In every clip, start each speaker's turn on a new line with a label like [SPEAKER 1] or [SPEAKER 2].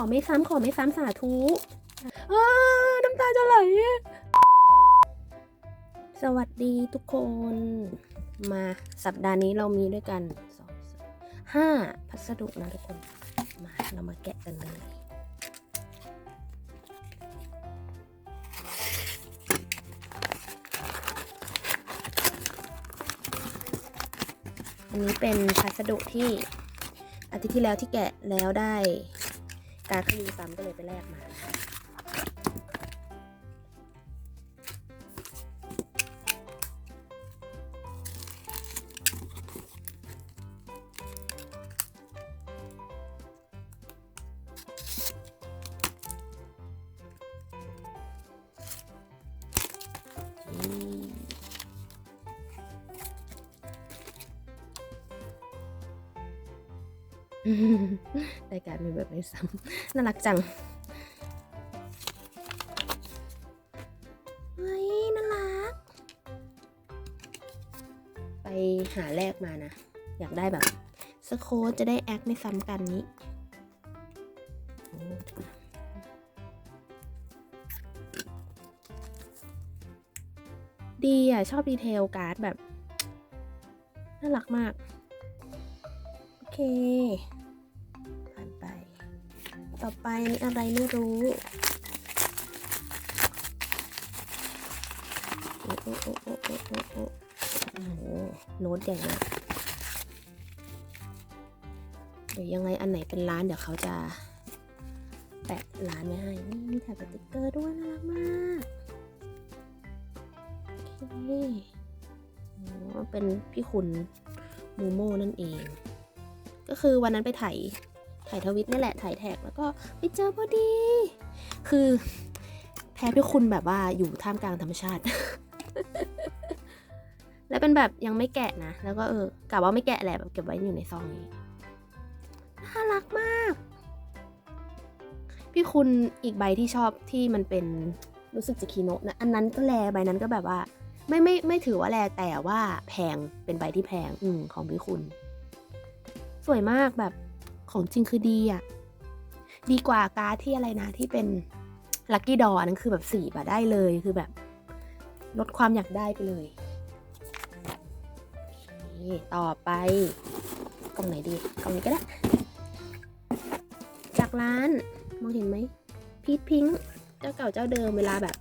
[SPEAKER 1] อไม่ซ้ำขอไม่ซ้ำสาธุอ้าน้ำตาจะไหล สวัสดีทุกคน มาสัปดาห์นี้เรามีด้วยกันสองห้าพัสดุนะทุกคน มาเรามาแกะกันเลยอันนี้เป็นพัสดุที่อาทิตย์ที่แล้วที่แกะแล้วได้ การขยี้ซ้ำก็เลยไปแลกมา รายการมีแบบไม่ซ้ำน่ารักจังเฮ้ยน่ารัก ไปหาแลกมานะ อยากได้แบบสโคจะได้แอคไม่ซ้ำกันนี้ดีอะ ชอบดีเทลการ์ดแบบ น่ารักมาก โอเค ต่อไปนี่อะไรไม่รู้โอ้โอ้โอ้โอ้โอ้โอ้โหโน้ตใหญ่มากเดี๋ยวยังไงอันไหนเป็นร้านเดี๋ยวเขาจะแปะร้านไว้ให้ นี่มีแถบสติ๊กเกอร์ด้วยน่ารักมากโอ้โหเป็นพี่คุณมูโม่นั่นเอง ก็คือวันนั้นไปถ่าย ถ่ายทวิตนี่แหละถ่ายแท็กแล้วก็ไปเจอพอดี คือแพ้พี่คุณแบบว่าอยู่ท่ามกลางธรรมชาติ แล้วเป็นแบบยังไม่แกะนะ แล้วก็เออกะว่าไม่แกะแหละแบบเก็บไว้อยู่ในซองนี้น่ารักมาก พี่คุณอีกใบที่ชอบที่มันเป็นรู้สึกจะคีโนะนะอันนั้นก็แลใบนั้นก็แบบว่า ไม่ไม่ไม่ถือว่าแลแต่ว่าแพงเป็นใบที่แพงอืมของพี่คุณ สวยมากแบบ ของจริงคือดีอะ่ะดีกว่าการ์ดที่อะไรนะที่เป็นลัคกี้ดอนั้นคือแบบสีบอะได้เลยคือแบบ ลดความอยากได้ไปเลยต่อไปกล่องไหนดีกล่องนี้ก็ได้ จากร้านมองเห็นไหมพีทพิงเจ้าเก่าเจ้าเดิมเวลาแบบ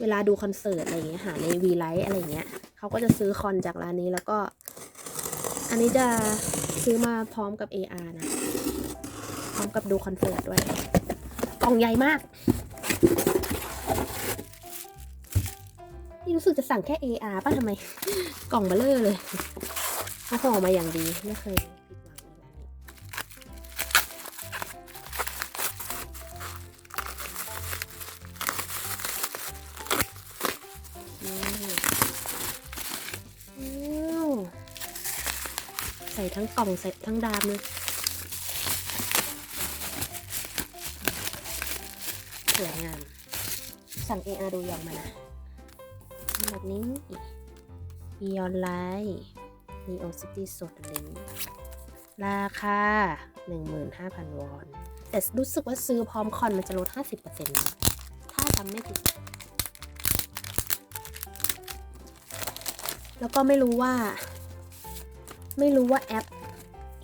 [SPEAKER 1] เวลาดูคอนเสิร์ตอะไรอย่างเงี้ยหาในวีไลท์อะไรอย่างเงี้ยเขาก็จะซื้อคอนจากร้านนี้แล้วก็ อันนี้จะ ซื้อมาพร้อมกับ AR นะ พร้อมกับดูคอนเสิร์ตด้วยกล่องใหญ่มาก นี่รู้สึกจะสั่งแค่ AR ป่ะทำไม กล่องเบลเลอร์เลยเขาห่อมาอย่างดีไม่เคย ทั้งกล่องใส่ทั้งดามเลยสวยงาม สั่ง AR ดูยังมานะแบบนี้มีออนไลน์มี o City สดลิงราคา 15,000 วอน แต่รู้สึกว่าซื้อพร้อมคอนมันจะลด 50%นะถ้าจำไม่ผิดแล้วก็ไม่รู้ว่า ไม่รู้ว่าแอป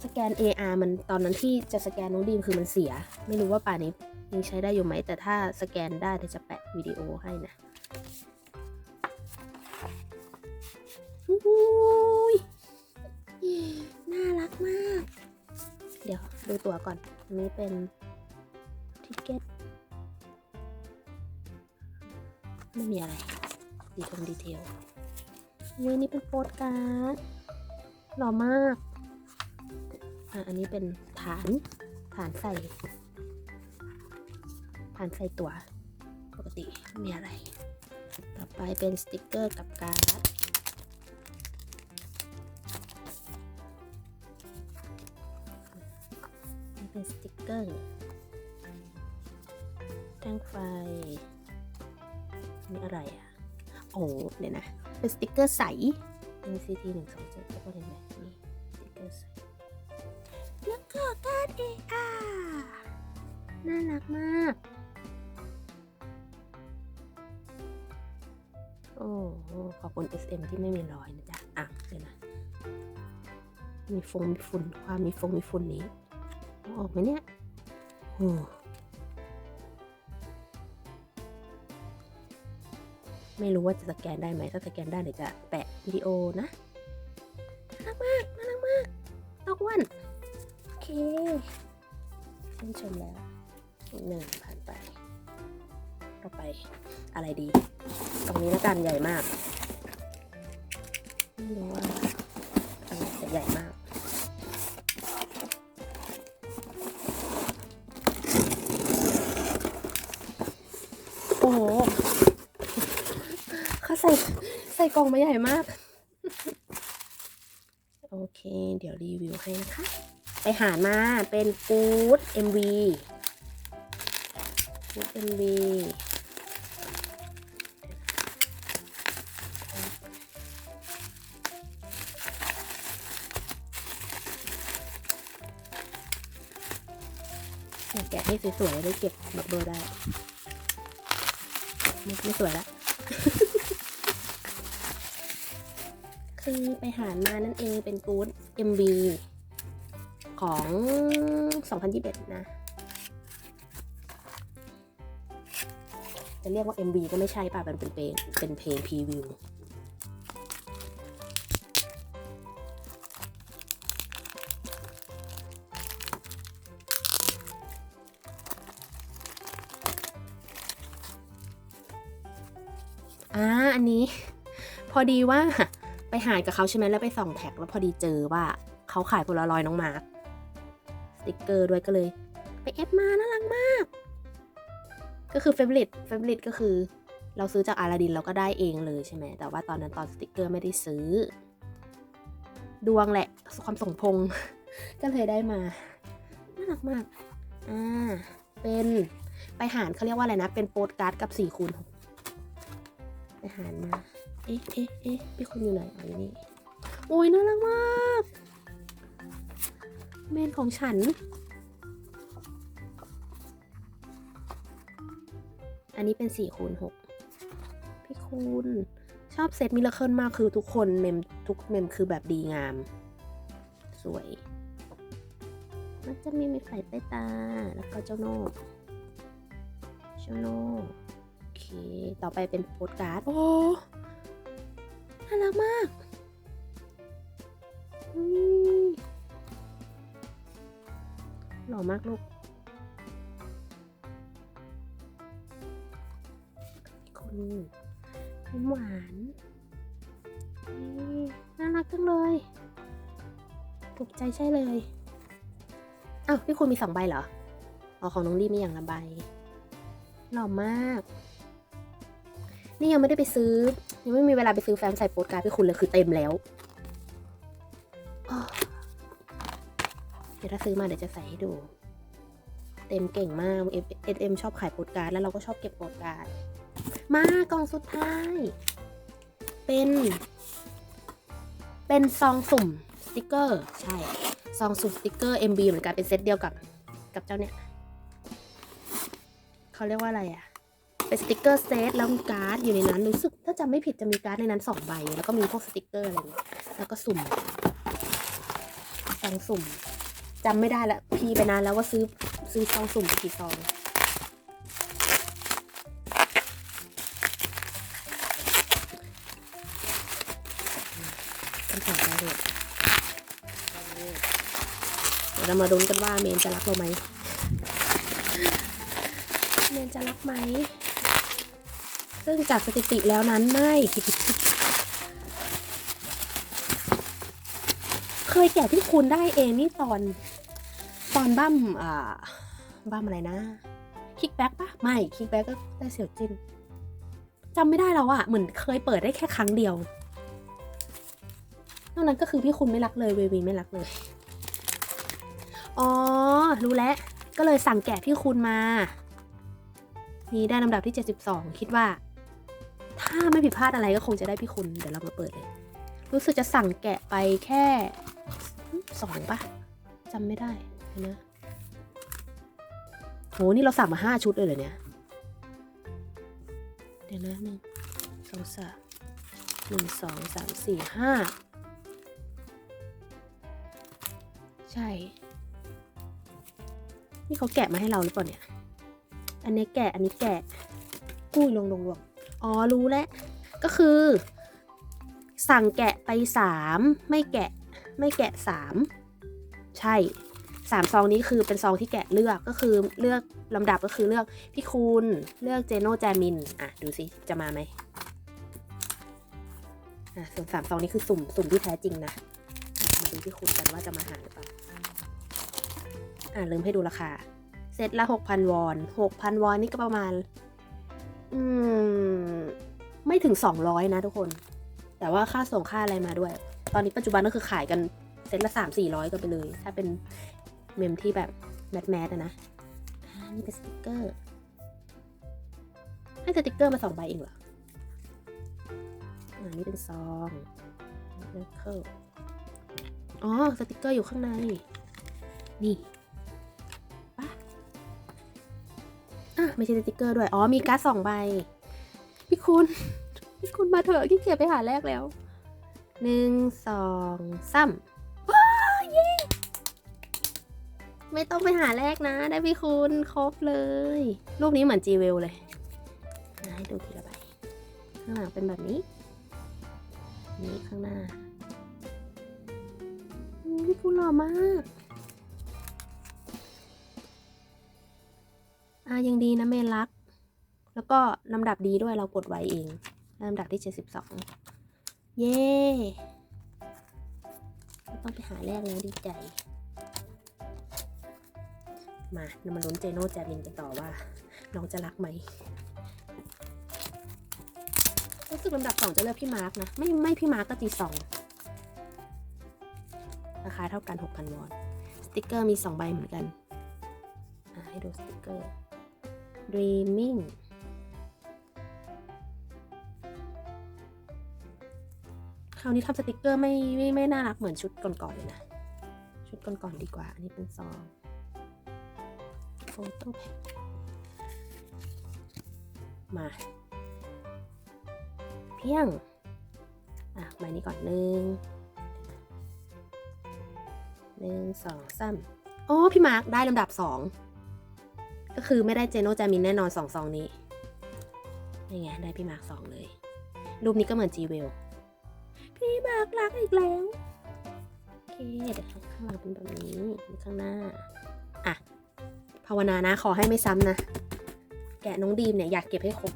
[SPEAKER 1] สแกน AR มันตอนนั้นที่จะสแกนน้องดีมคือมันเสีย ไม่รู้ว่าป่านนี้ยังใช้ได้อยู่ไหม แต่ถ้าสแกนได้เดี๋ยวจะแปะวิดีโอให้นะอุ้ยน่ารักมาก เดี๋ยวดูตัวก่อน อันนี้เป็นทิเก็ตไม่มีอะไร ดีทงดีเทลเว้ยนี่เป็นโปสการ์ด รอมากอันนี้เป็นฐานฐานใส่ฐานใส่ตัว ปกติไม่มีอะไร ต่อไปเป็นสติกเกอร์กับการ์ดเป็นสติกเกอร์แท่งไฟมีอะไรอะ โอ้เนี่ยนะ เป็นสติกเกอร์ใส NCT 1 2 7 น่ารักมาก โอ้โหขอบคุณ SM ที่ไม่มีรอยนะจ๊ะ อะเดี๋ยวนะ มีฟงมีฝุ่น ความมีฟงมีฝุ่นนี้อออกไหมเนี่ยโอ้ไม่รู้ว่าจะสแกนได้ไหม ถ้าสแกนได้เดี๋ยวจะแปะวิดีโอนะ น่ารักมาก น่ารักมากตอกวัน โอเคชื่นชมแล้ว หนึ่งผ่านไปต่อไปอะไรดี ตรงนี้ล้วกันใหญ่มากไม่รู้ว่าอะไรจะใหญ่มากโอ้โหเขาใส่ใส่กล่องมาใหญ่มาก โอเค เดี๋ยวรีวิวให้นะคะ ไปหามาเป็น Good MV Good MV เนี่ยแกะให้สวยๆได้เก็บบับเบอร์ได้ไม่ไม่สวยละคือไปหามานั่นเองเป็นกู๊ด MV ของ 2021 นะ จะเรียกว่า MV ก็ไม่ใช่ป่ะมันเป็นเพลงเป็นเพลงพรีวิวอ่าอันนี้ พอดีว่าไปหายกับเขาใช่ไหมแล้วไปส่องแท็กแล้วพอดีเจอว่าเขาขายคนละร้อยน้องมาร์คสติกเกอร์ด้วยก็เลย ไปเอฟมาน่ารักมาก ก็คือเฟเวอริตเฟเวอริตก็คือ เราซื้อจากอาราดินเราก็ได้เองเลยใช่ไหม แต่ว่าตอนนั้นตอนสติกเกอร์ไม่ได้ซื้อ ดวงแหละ ความสงพง ก็เลยได้มา น่ารักมาก อ่า เป็นไปหารเขาเรียกว่าอะไรนะ เป็นโปสการ์ดกับสี่คูณไปหารมา เอ๊ะเอ๊ะเอ๊ะพี่คุณอยู่ไหนอ๋ออยู่นี่โอ้ยน่ารักมาก เมนของฉัน อันนี้เป็นสี่คูณหกพี่คุณชอบเซตมิลเลอร์เคิลมากคือทุกคนเมมทุกเมมคือแบบดีงาม สวย มันจะมีมีไข่ใต้ตา แล้วก็เจ้าโน่เจ้าโน่โอเค ต่อไปเป็นโปสการ์ด โอ้น่ารักมากหล่อมากลูก คนยิ้มหวานน่ารักจังเลยถูกใจใช่เลยอ้าวพี่คุณมีสองใบเหรออ๋อของน้องดีมีอย่างละใบหล่อมาก นี่ยังไม่ได้ไปซื้อ ยังไม่มีเวลาไปซื้อแฟ้มใส่โปสการ์ดพี่คุณเลยคือเต็มแล้วเดี๋ยวถ้าซื้อมาเดี๋ยวจะใส่ให้ดู เต็มเก่งมากเอเอ็มชอบขายโปสการ์ดแล้วเราก็ชอบเก็บโปสการ์ด มากล่องสุดท้าย เป็น เป็นซองสุ่มสติกเกอร์ ใช่ซองสุ่มสติกเกอร์ MB เหมือนกันเป็นเซตเดียวกับกับเจ้าเนี่ยเขาเรียกว่าอะไรอะเป็นสติกเกอร์เซตแล้วมีการ์ดอยู่ในนั้นรู้สึกถ้าจำไม่ผิดจะมีการ์ดในนั้นสองใบแล้วก็มีพวกสติกเกอร์อะไรอย่างเงี้ยแล้วก็สุ่มซองสุ่มจำไม่ได้ละพีไปนานแล้วว่าซื้อซื้อซองสุ่มกี่ซอง เดี๋ยวเรามาดูกันว่าเมนจะรักเราไหมเมนจะรักไหม ซึ่งจากสถิติแล้วนั้นไม่เคยแกะที่คุณได้เองนี่ตอน ตอนบั้มอ่าบั้มอะไรนะ คิกแบ็กปะไม่คิกแบ็กก็ได้เสี่ยวจินจำไม่ได้แล้วอะเหมือนเคยเปิดได้แค่ครั้งเดียวนอกนั้นก็คือพี่คุณไม่รักเลยเววีไม่รักเลย อ๋อ รู้แล้ว ก็เลยสั่งแกะพี่คุณมา นี่ได้ลำดับที่ 72 คิดว่า ถ้าไม่ผิดพลาดอะไรก็คงจะได้พี่คุณ เดี๋ยวเรามาเปิดเลย รู้สึกจะสั่งแกะไปแค่สองปะจำไม่ได้เดี๋ยวนะนี่เราสั่งมาห้าชุดเลยเหรอเนี่ย เดี๋ยวนะหนึ่งสองสามหนึ่งสองสามสี่ห้าใช่ นี่เขาแกะมาให้เราหรือเปล่าเนี่ย อันนี้แกะ อันนี้แกะกุ้ยลงลงลงอ๋อ รู้แล้ว ก็คือ สั่งแกะไปสามไม่แกะ ไม่แกะสามใช่สามซองนี้คือเป็นซองที่แกะเลือกก็คือเลือกลำดับก็คือเลือกพี่คุณเลือกเจโนแจมิน อะ ดูสิ จะมาไหมอะส่วนสามซองนี้คือสุ่มสุ่มที่แท้จริงนะอะมาดูพี่คุณกันว่าจะมาหาหรือเปล่า อะลืมให้ดูราคา เซตละหกพันวอนหกพันวอนนี่ก็ประมาณ อืม ไม่ถึงสองร้อยนะทุกคน แต่ว่าค่าส่งค่าอะไรมาด้วย ตอนนี้ปัจจุบันก็คือขายกันเซตละสามสี่ร้อยกันไปเลย ถ้าเป็นเมมที่แบบแมทแมทนะอ่านี่เป็นสติกเกอร์ให้สติกเกอร์มาสองใบเองเหรออ่านี่เป็นซองเลเคิลอ๋อ สติกเกอร์อยู่ข้างใน นี่ ไม่ใช่สติกเกอร์ด้วย อ๋อ มีการ์ดสองใบ พี่คุณ พี่คุณมาเถอะขี้เกียจไปหาแรกแล้ว หนึ่ง สองสามว้าวเย้ไม่ต้องไปหาแรกนะ ได้พี่คุณครบเลย รูปนี้เหมือนจีเวลเลยให้ดูทีละใบ ข้างหลังเป็นแบบนี้ นี่ข้างหน้าพี่คุณหล่อมาก ยังดีนะเมนรัก แล้วก็ลำดับดีด้วยเรากดไว้เองลำดับที่ 72 เย้ไม่ต้องไปหาแรกแล้วดีใจ มาเรามาลุ้นเจโน่แจมินกันต่อว่า น้องจะรักไหมรู้สึกลำดับสองจะเลือกพี่มาร์กนะ ไม่ไม่พี่มาร์กก็จีสองราคาเท่ากัน 6,000 วอน สติกเกอร์มี 2 ใบเหมือนกัน ให้ดูสติกเกอร์ Dreaming คราวนี้ทำสติกเกอร์ไม่ไม่ไม่น่ารักเหมือนชุดก่อนๆเลยนะ ชุดก่อนๆดีกว่า อันนี้เป็นซองโฟโต้แพ็คมาเพียง อะใบนี้ก่อนหนึ่งหนึ่งสองสามโอ้ พี่มาร์คได้ลำดับสอง ก็คือไม่ได้เจโนจามินแน่นอนสองซองนี้นี่ไงได้พี่มาร์คสองเลย รูปนี้ก็เหมือนจีเวล พี่มาร์ครักอีกแล้วโอเคเดี๋ยวข้างหลังเป็นแบบนี้ข้างหน้าอะภาวนานะขอให้ไม่ซ้ำนะ แกะน้องดีมเนี่ยอยากเก็บให้ครบ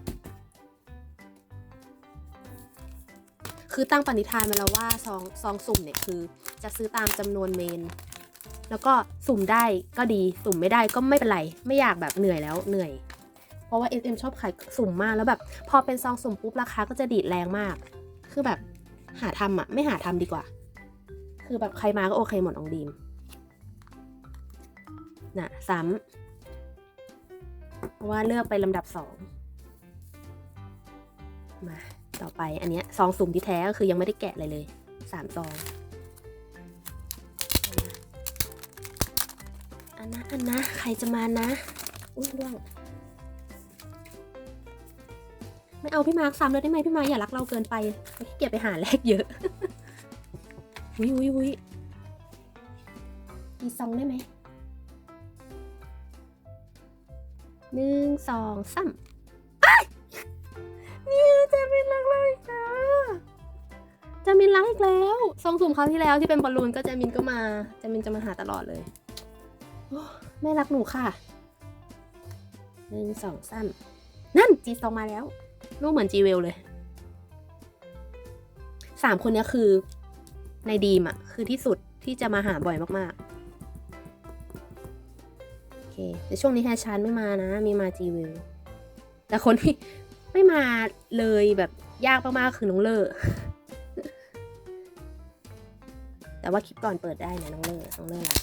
[SPEAKER 1] คือตั้งปณิธานมาแล้วว่าซองซองสุ่มเนี่ยคือจะซื้อตามจำนวนเมน แล้วก็สุ่มได้ก็ดีสุ่มไม่ได้ก็ไม่เป็นไร ไม่อยากแบบเหนื่อยแล้วเหนื่อย เพราะว่า SM ชอบขายสุ่มมากแล้วแบบ พอเป็นซองสุ่มปุ๊บราคาก็จะดีดแรงมาก คือแบบหาทำอะไม่หาทำดีกว่า คือแบบใครมาก็โอเคหมดองดีมนะซ้ำเพราะว่าเลือกไปลำดับสองมาต่อไปอันเนี้ยซองสุ่มที่แท้ก็คือยังไม่ได้แกะอะไรเลยสามซอง อันนะอันนะใครจะมานะ อุ้ยร่วง ไม่เอาพี่มาร์คซ้ำเลยได้ไหมพี่มาร์คอย่ารักเราเกินไปเราขี้เกียจไปหาแลกเยอะวิวิวิมีซองได้ไหมหนึ่งสองสามอ้นี่จะมินรักเราอีกแล้วจะมินรักอีกแล้วซองสุ่มคราวที่แล้วที่เป็นบอลลูนก็จะมินก็มา จะมินจะมาหาตลอดเลย แม่รักหนูค่ะหนึ่งสองสามนั่นจีซองมาแล้ว รูปเหมือนจีเวลเลยสามคนเนี้ยคือในดีมอะคือที่สุดที่จะมาหาบ่อยมากๆ โอเค แต่ช่วงนี้แฮชชานไม่มานะ มีมาจีเวลแต่คนที่ไม่มาเลยแบบยากมากๆ คือน้องเลอร์แต่ว่าคลิปก่อนเปิดได้นะน้องเลอร์น้องเลอร์ละ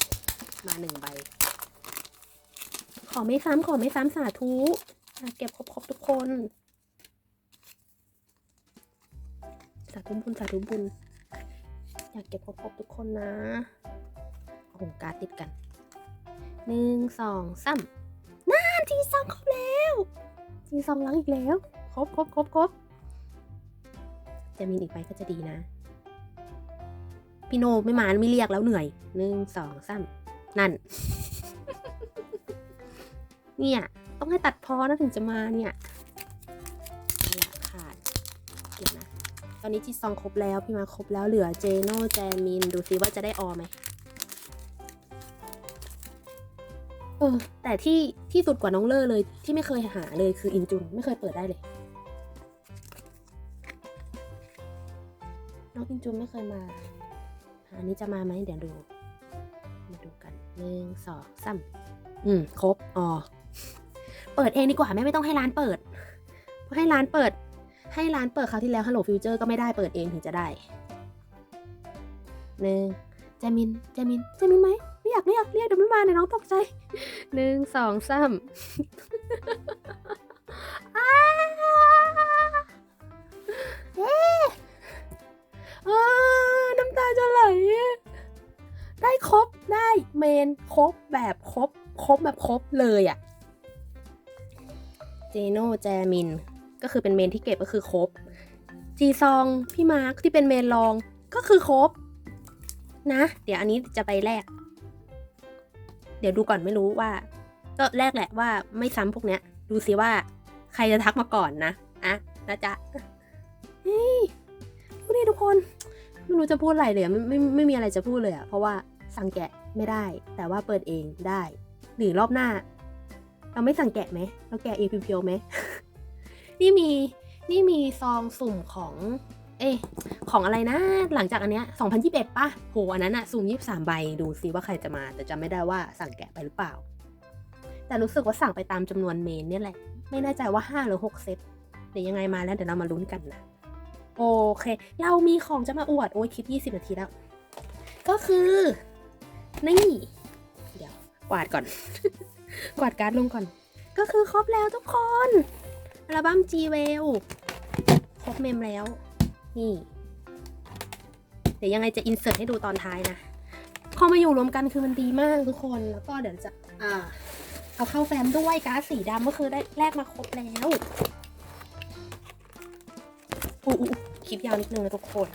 [SPEAKER 1] มาหนึ่งใบ ขอไม่ซ้ำขอไม่ซ้ำสาธุอะเก็บครบๆทุกคน สาธุบุญสาธุบุญ อยากเก็บครบๆทุกคนนะเอาหงการติดกันหนึ่งสองสามนั่นจีซองครบแล้วจีซองล้างอีกแล้ว ครบครบครบครบจะมีอีกไปก็จะดีนะ พี่โนไม่มาไม่เรียกแล้วเหนื่อยหนึ่งสองสามนั่น เนี่ย ต้องให้ตัดพอนะถึงจะมาเนี่ยเอาละขาดเก็บนะ ตอนนี้จีซองครบแล้ว พี่มาครบแล้วเหลือเจโน่แจมิน ดูซิว่าจะได้ออไหมเออ แต่ที่ที่สุดกว่าน้องเลอเลยที่ไม่เคยหาเลยคืออินจุน ไม่เคยเปิดได้เลย น้องอินจุนไม่เคยมาอันนี้จะมาไหมเดี๋ยวดู มาดูกันหนึ่งสองสามอืม ครบ อ๋อ เปิดเองดีกว่าแม่ไม่ต้องให้ร้านเปิดเพราะให้ร้านเปิด ให้ร้านเปิดคราวที่แล้ว Hello Future ก็ไม่ได้เปิดเองถึงจะได้หนึ่งแจมินแจมินแจมินไหมไม่อยากเรียกเรียกเดี๋ยวไม่มาเดี๋ยน้องตกใจหนึ่งสองสามเออน้ำตาจะไหล ได้ครบได้เมนครบแบบครบครบแบบครบเลยอะ จโนแจมิน ก็คือเป็นเมนที่เก็บก็คือครบ จีซอง พี่มาร์คที่เป็นเมนรองก็คือครบ นะ เดี๋ยวอันนี้จะไปแลก เดี๋ยวดูก่อนไม่รู้ว่า ก็แลกแหละว่าไม่ซ้ำพวกเนี้ย ดูสิว่าใครจะทักมาก่อนนะอะนะจ๊ะเฮ้ยดูดิทุกคน ไม่รู้จะพูดอะไรเลยไม่ไม่ไม่มีอะไรจะพูดเลยอะเพราะว่าสั่งแกะไม่ได้ แต่ว่าเปิดเองได้ หรือรอบหน้า เราไม่สั่งแกะไหม เราแกะเองเพียวๆไหม นี่มี นี่มีซองสุ่มของ เอ๊ของอะไรนะ หลังจากอันเนี้ย2021ป่ะ โห อันนั้นอะสุ่ม23 ใบ ดูซิว่าใครจะมา แต่จำไม่ได้ว่าสั่งแกะไปหรือเปล่า แต่รู้สึกว่าสั่งไปตามจำนวนเมนเนี่ยแหละ ไม่แน่ใจว่า 5 หรือ 6 เซต เดี๋ยวยังไงมาแล้วเดี๋ยวเรามาลุ้นกันนะ โอเค เรามีของจะมาอวด โอ้ยคลิป 20 นาทีแล้ว ก็คือ นี่ เดี๋ยวกวาดก่อน กวาดการ์ดลงก่อน ก็คือครบแล้วทุกคนอัลบั้ม G w e l ครบเมมแล้ว นี่ เดี๋ยวยังไงจะอินเสิร์ตให้ดูตอนท้ายนะพอมาอยู่รวมกันคือมันดีมากทุกคนแล้วก็เดี๋ยวจะอ่าเอาเข้าแฟ้มด้วยการ์ดสีดำก็คือได้แลกมาครบแล้วอู้คลิปยาวนิดนึงนะทุกคน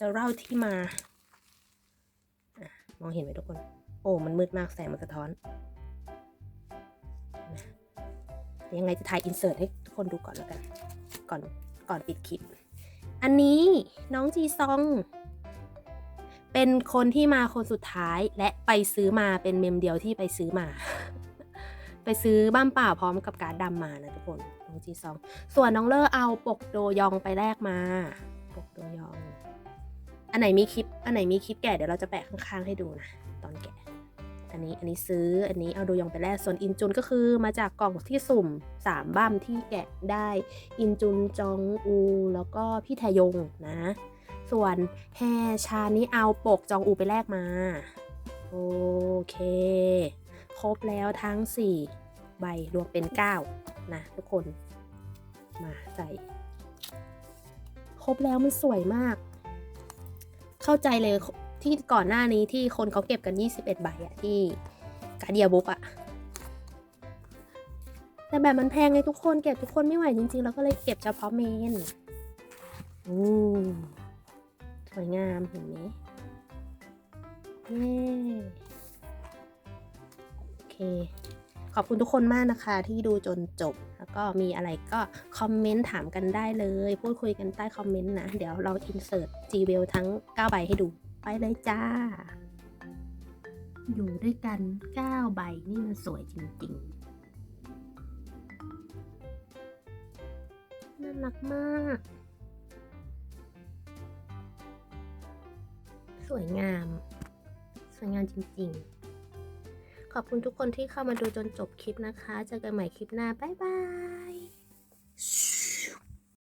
[SPEAKER 1] จะเล่าที่มา มองเห็นไหมทุกคน โอ้ มันมืดมากแสงมันสะท้อน ยังไงจะถ่ายอินเสิร์ตให้ทุกคนดูก่อนแล้วกัน ก่อน ก่อนปิดคลิป อันนี้น้องจีซอง เป็นคนที่มาคนสุดท้ายและไปซื้อมาเป็นเมมเดียวที่ไปซื้อมา ไปซื้อบ้ามเปล่าพร้อมกับการดำมานะทุกคนน้องจีซอง ส่วนน้องเลอเอาปกโดยองไปแลกมา ปกโดยอง อันไหนมีคลิป อันไหนมีคลิปแกะเดี๋ยวเราจะแปะข้างๆให้ดูนะ ตอนแกะ อันนี้ อันนี้ซื้อ อันนี้เอาโดยองไปแลกส่วนอินจุนก็คือมาจากกล่องที่สุ่มสามบ้ามที่แกะได้ อินจุนจองอู แล้วก็พี่แทยงนะ ส่วนแฮชานี้เอาปกจองอูไปแลกมา โอเค ครบแล้วทั้ง 4 ใบรวมเป็น 9 นะ ทุกคน มาใส่ ครบแล้วมันสวยมาก เข้าใจเลยที่ก่อนหน้านี้ที่คนเขาเก็บกัน 21 ใบอะที่การเดียบุ๊กอะแต่แบบมันแพงไงทุกคนเก็บทุกคนไม่ไหวจริงๆ แล้วก็เลยเก็บเฉพาะเมนอืมสวยงามเห็นไหมเย้โอเค ขอบคุณทุกคนมากนะคะที่ดูจนจบ ก็มีอะไรก็คอมเมนต์ถามกันได้เลย พูดคุยกันใต้คอมเมนต์นะ เดี๋ยวเราอินเสิร์ต g w e l ทั้ง 9 ใบให้ดู ไปเลยจ้า อยู่ด้วยกัน 9 ใบนี่มันสวยจริงๆ น่ารักมาก สวยงาม สวยงามจริงๆ ขอบคุณทุกคนที่เข้ามาดูจนจบคลิปนะคะ เจอกันใหม่คลิปหน้า บ๊ายบาย